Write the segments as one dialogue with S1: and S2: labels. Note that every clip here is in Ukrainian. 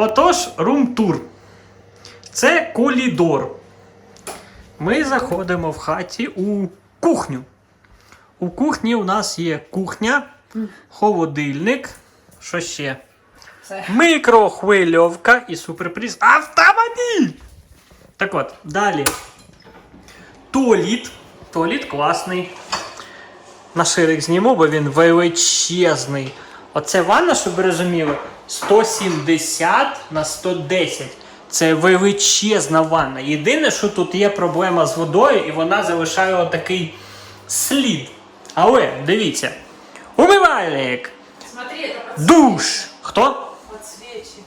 S1: Отож, рум-тур. Це колідор. Ми заходимо в хаті у кухню. У кухні у нас є кухня, холодильник. Що ще?
S2: Це.
S1: Мікрохвильовка і суперприз автомобіль. Так от, далі. Туаліт. Туаліт класний. На ширик зніму, бо він величезний. Оце ванна, щоб ви розуміли, 170 на 110. Це величезна ванна. Єдине, що тут є проблема з водою, і вона залишає отакий слід. Але дивіться. Умивальник,
S2: Смотри,
S1: душ. Хто?
S2: свечи.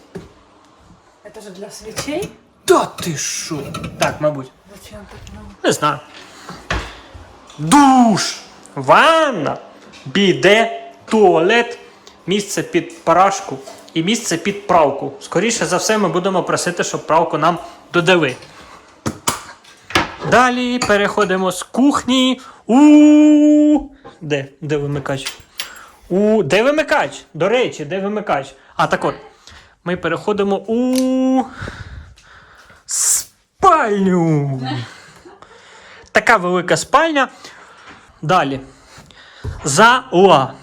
S2: Это же для свечей?
S1: Та ти що? Так, мабуть.
S2: Зачем так?
S1: Не знаю. Душ, ванна, біде, туалет, місце під парашку і місце під правку. Скоріше за все, ми будемо просити, щоб правку нам додали. Далі переходимо з кухні у. Де? Де вимикач? У. Де вимикач? До речі, де вимикач? А, так от. Ми переходимо у. Спальню. Така велика спальня. Далі. Зала.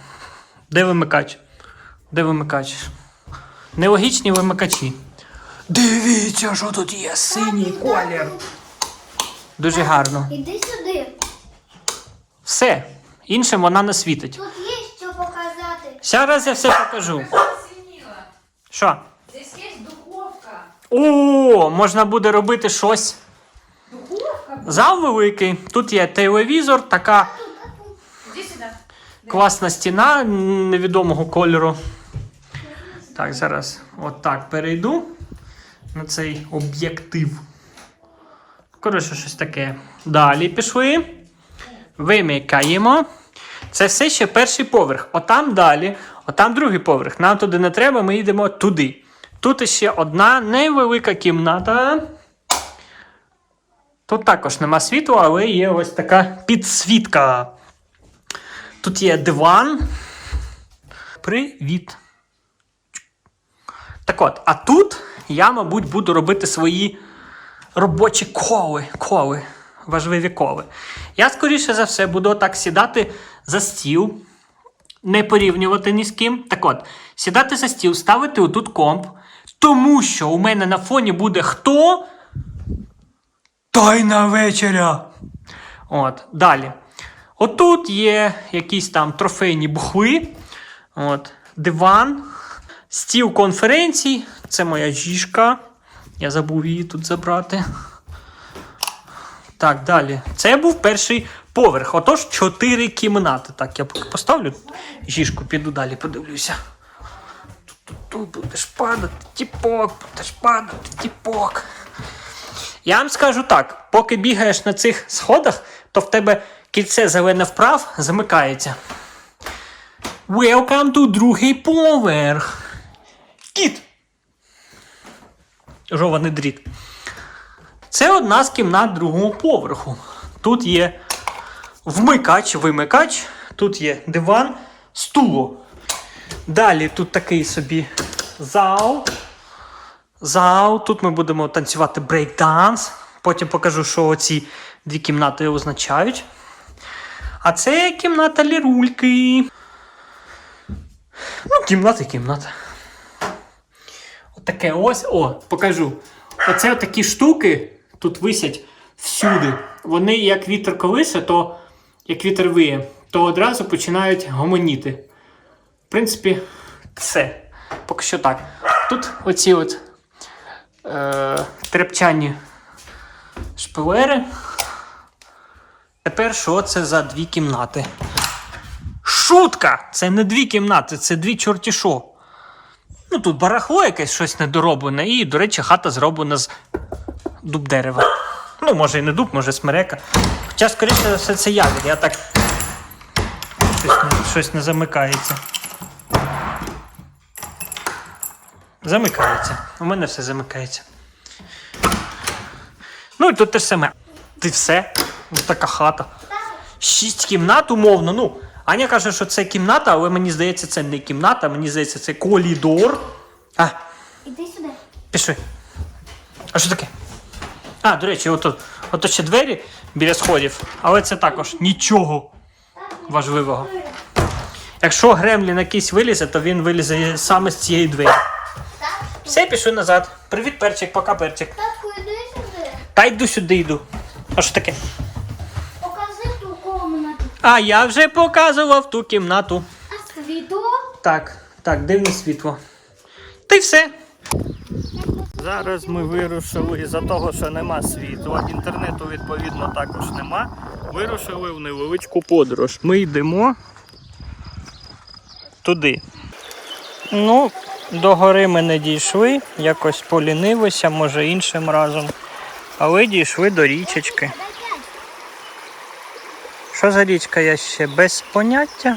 S1: Де вимикач? Де вимикач? Нелогічні вимикачі. Дивіться, що тут є синій колір. Дуже гарно.
S3: Іди сюди.
S1: Все. Іншим вона не світить.
S3: Тут є що показати.
S1: Зараз я все покажу. Що?
S2: Здесь есть духовка.
S1: О, можна буде робити щось.
S2: Духовка?
S1: Зал великий. Тут є телевізор, така класна стіна невідомого кольору. Так, зараз отак перейду на цей об'єктив. Коротше, щось таке. Далі пішли. Вимикаємо. Це все ще перший поверх. Отам далі, отам другий поверх. Нам туди не треба, ми йдемо туди. Тут ще одна невелика кімната. Тут також нема світла, але є ось така підсвітка. Тут є диван. Привіт. Так от, а тут я, мабуть, буду робити свої робочі коли. коли важливі коли. Я, скоріше за все, буду так сідати за стіл, не порівнювати ні з ким. Так от, сідати за стіл, ставити отут комп, тому що у мене на фоні буде хто? Тайна вечеря. От, далі. Отут є якісь там трофейні бухли. От, диван, стіл конференцій. Це моя жішка. Я забув її тут забрати. Так, далі. Це був перший поверх. Отож, чотири кімнати. Так, я поки поставлю жішку, піду далі, подивлюся. Тут Тут будеш падати, тіпок, будеш падати, тіпок. Я вам скажу так: поки бігаєш на цих сходах, то в тебе кільце зелене вправ замикається. Welcome to другий поверх. Кіт. Жований дріт. Це одна з кімнат другого поверху. Тут є вмикач, вимикач, тут є диван, стуло. Далі тут такий собі зал. Зал. Тут ми будемо танцювати брейкданс. Потім покажу, що оці дві кімнати означають. А це кімната лірульки. Ну, кімната кімната. Отаке ось. О, покажу. Оце такі штуки тут висять всюди. Вони, як вітер колисе, то як вітер виє, то одразу починають гомоніти. В принципі, все. Поки що так. Тут оці от е, тряпчані шпилери. Тепер що це за дві кімнати? Шутка! Це не дві кімнати, це дві чорті що. Ну тут барахло якесь щось недороблене, і, до речі, хата зроблена з дуб дерева. Ну, може і не дуб, може смерека. Хоча, скоріше за все, це ягід. Я так. Щось не, щось не замикається. Замикається. У мене все замикається. Ну і тут те ж саме. Ти все. Ось така хата. Шість кімнат, умовно. Ну, Аня каже, що це кімната, але мені здається, це не кімната, мені здається, це колідор. А,
S3: Іди сюди.
S1: Пішли. А що таке? А, до речі, ото, ото ще двері біля сходів, але це також нічого важливого. Якщо Гремлін якийсь вилізе, то він вилізе саме з цієї двері. Все, пішли назад. Привіт, перчик, пока перчик.
S3: Татку, іди сюди.
S1: Та йду сюди йду. А що таке? А я вже показував ту кімнату.
S3: А світло?
S1: Так, так, дивне світло. Та й все. Зараз ми вирушили із-за того, що нема світла, інтернету відповідно також нема. Вирушили в невеличку подорож. Ми йдемо туди. Ну, до гори ми не дійшли, якось полінилися, може іншим разом. Але дійшли до річечки. Що за річка, я ще без поняття.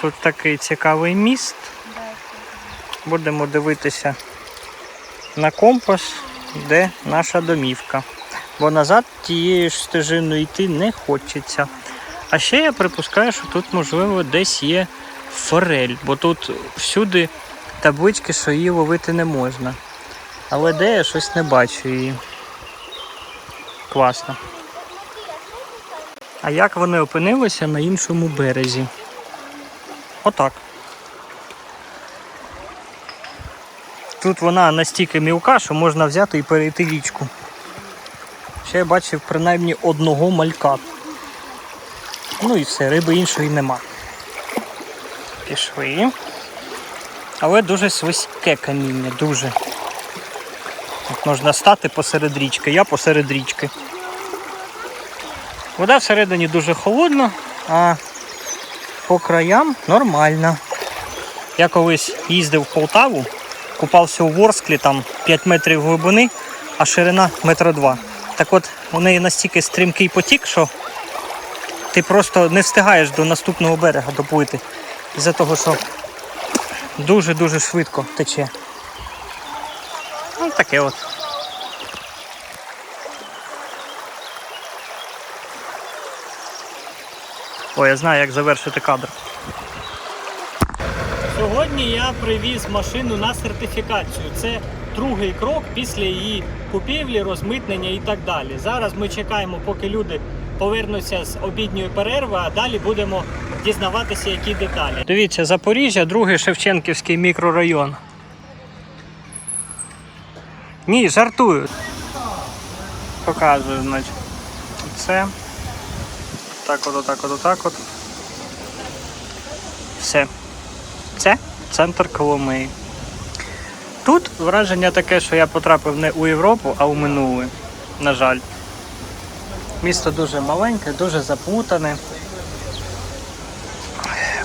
S1: Тут такий цікавий міст. Будемо дивитися на компас, де наша домівка. Бо назад тією ж стежиною йти не хочеться. А ще я припускаю, що тут, можливо, десь є форель, бо тут всюди таблички, що її ловити не можна. Але де я щось не бачу її. Класно. А як вони опинилися на іншому березі? Отак. Тут вона настільки мілка, що можна взяти і перейти річку. Ще я бачив принаймні одного малька. Ну і все, риби іншої нема. Пішли. Але дуже слизьке каміння, дуже. От можна стати посеред річки, я посеред річки. Вода всередині дуже холодна, а по краям нормально. Я колись їздив в Полтаву, купався у Ворсклі, там 5 метрів глибини, а ширина метра два. Так от у неї настільки стрімкий потік, що ти просто не встигаєш до наступного берега доплити. Із-за того, що дуже-дуже швидко тече. Ну, таке от. Ой, я знаю, як завершити кадр. Сьогодні я привіз машину на сертифікацію. Це другий крок після її купівлі, розмитнення і так далі. Зараз ми чекаємо, поки люди повернуться з обідньої перерви, а далі будемо дізнаватися, які деталі. Дивіться, Запоріжжя, другий Шевченківський мікрорайон. Ні, жартую. Показую, значить. Це. Так от, отак от, отак от. Все. Це центр Коломиї. Тут враження таке, що я потрапив не у Європу, а у минуле. На жаль. Місто дуже маленьке, дуже заплутане.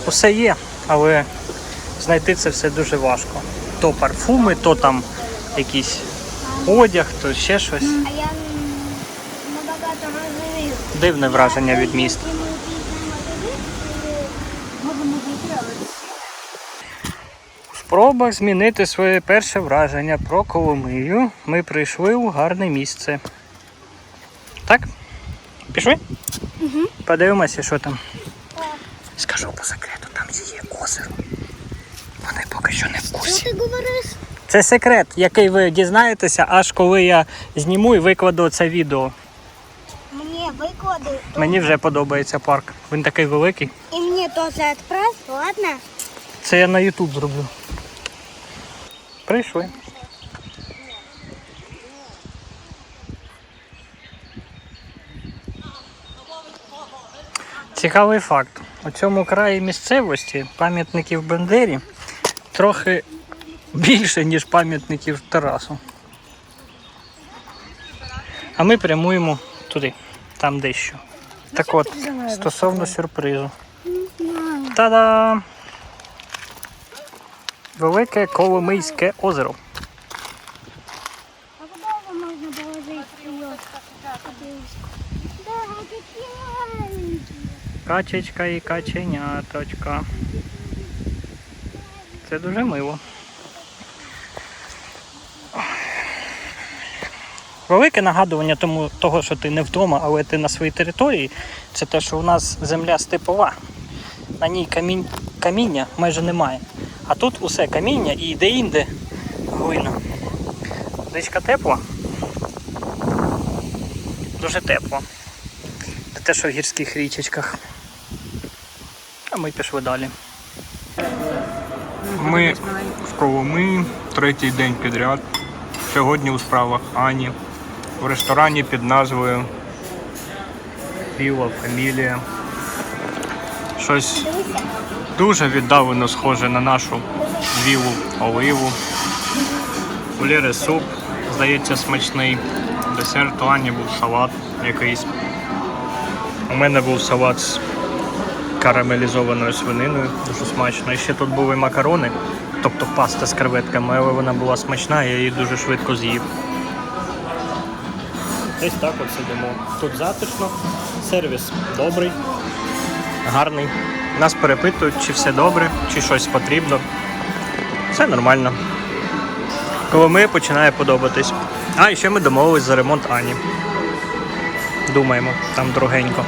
S1: Усе є, але знайти це все дуже важко. То парфуми, то там якийсь одяг, то ще щось.
S3: А я набагато розумію.
S1: Дивне враження від міста. В спробах змінити своє перше враження про Коломию ми прийшли у гарне місце. Так? Пішли? Угу. Подивимося, що там. Скажу по секрету, там є озеро. Вони поки що не в
S3: Що ти говориш?
S1: Це секрет, який ви дізнаєтеся, аж коли я зніму і викладу це відео.
S3: Мені.
S1: Мені вже подобається парк. Він такий великий.
S3: І мені теж відправ, ладно?
S1: Це я на YouTube зроблю. Прийшли. Цікавий факт. У цьому краї місцевості пам'ятників Бендері трохи більше, ніж пам'ятників Тарасу. А ми прямуємо туди, там дещо. Так от, стосовно сюрпризу. Та-дам! Велике Коломийське озеро.
S3: А куди можна.
S1: Качечка і каченяточка. Це дуже мило. Велике нагадування тому, того, що ти не вдома, але ти на своїй території, це те, що у нас земля степова. На ній камінь, каміння майже немає.
S2: А тут усе каміння і де-інде глина. Водичка тепла. Дуже тепло. Не те, що в гірських річечках. А ми пішли далі.
S1: Ми в Коломиї третій день підряд. Сьогодні у справах Ані. В ресторані під назвою Піла Фамілія. Щось дуже віддалено схоже на нашу вілу оливу. У суп, здається, смачний. Десерт у був салат якийсь. У мене був салат з карамелізованою свининою, дуже смачно. І ще тут були макарони, тобто паста з креветками, але вона була смачна, я її дуже швидко з'їв. Десь так от сидимо. Тут затишно, сервіс добрий, гарний. Нас перепитують, чи все добре, чи щось потрібно. Все нормально. Коломия починає подобатись. А, і ще ми домовились за ремонт Ані. Думаємо, там дорогенько.